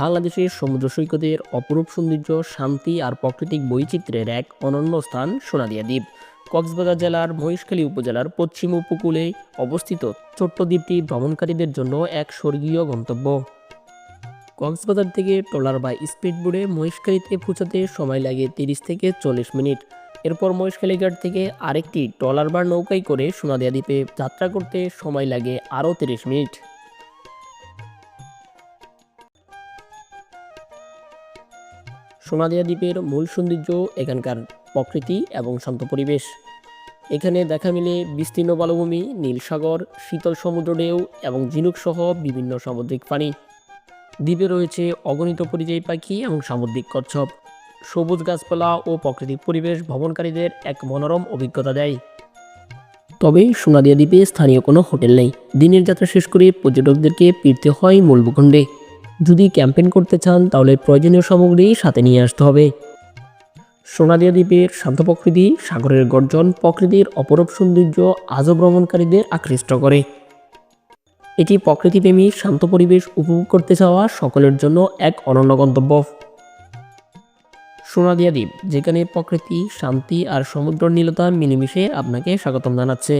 বাংলাদেশের সমুদ্র সৈকতের অপরূপ সৌন্দর্য, শান্তি আর প্রাকৃতিক বৈচিত্র্যের এক অনন্য স্থান সোনাদিয়া দ্বীপ। কক্সবাজার জেলার মহিষখালী উপজেলার পশ্চিম উপকূলে অবস্থিত ছোট্ট দ্বীপটি ভ্রমণকারীদের জন্য এক স্বর্গীয় গন্তব্য। কক্সবাজার থেকে ট্রলার বা স্পিডবোটে মহিষখালীতে পৌঁছাতে সময় লাগে তিরিশ থেকে চল্লিশ মিনিট। এরপর মহেশখালী ঘাট থেকে আরেকটি ট্রলার বা নৌকায় করে সোনাদিয়া দ্বীপে যাত্রা করতে সময় লাগে আরও তিরিশ মিনিট। সোনাদিয়া দ্বীপের মূল সৌন্দর্য এখানকার প্রকৃতি এবং শান্ত পরিবেশ। এখানে দেখা মিলে বিস্তীর্ণ বালভূমি, নীল সাগর, শীতল সমুদ্র ঢেউ এবং ঝিনুক সহ বিভিন্ন সামুদ্রিক প্রাণী। দ্বীপে রয়েছে অগণিত পরিযায়ী পাখি এবং সামুদ্রিক কচ্ছপ। সবুজ গাছপালা ও প্রাকৃতিক পরিবেশ ভ্রমণকারীদের এক মনোরম অভিজ্ঞতা দেয়। তবে সোনাদিয়া দ্বীপে স্থানীয় কোনো হোটেল নেই। দিনের যাত্রা শেষ করে পর্যটকদেরকে ফিরতে হয় মূল ভূখণ্ডে। যদি ক্যাম্পেইন করতে চান, তাহলে প্রয়োজনীয় সামগ্রী সাথে নিয়ে আসতে হবে। সোনাদিয়া দ্বীপের শান্ত প্রকৃতি, সাগরের গর্জন প্রকৃতির অপরূপ সৌন্দর্য আজও ভ্রমণকারীদের আকৃষ্ট করে। এটি প্রকৃতিপ্রেমী, শান্ত পরিবেশ উপভোগ করতে চাওয়া সকলের জন্য এক অনন্য গন্তব্য। সোনাদিয়া দ্বীপ, যেখানে প্রকৃতি, শান্তি আর সমুদ্র নীলতা মিলেমিশে আপনাকে স্বাগতম জানাচ্ছে।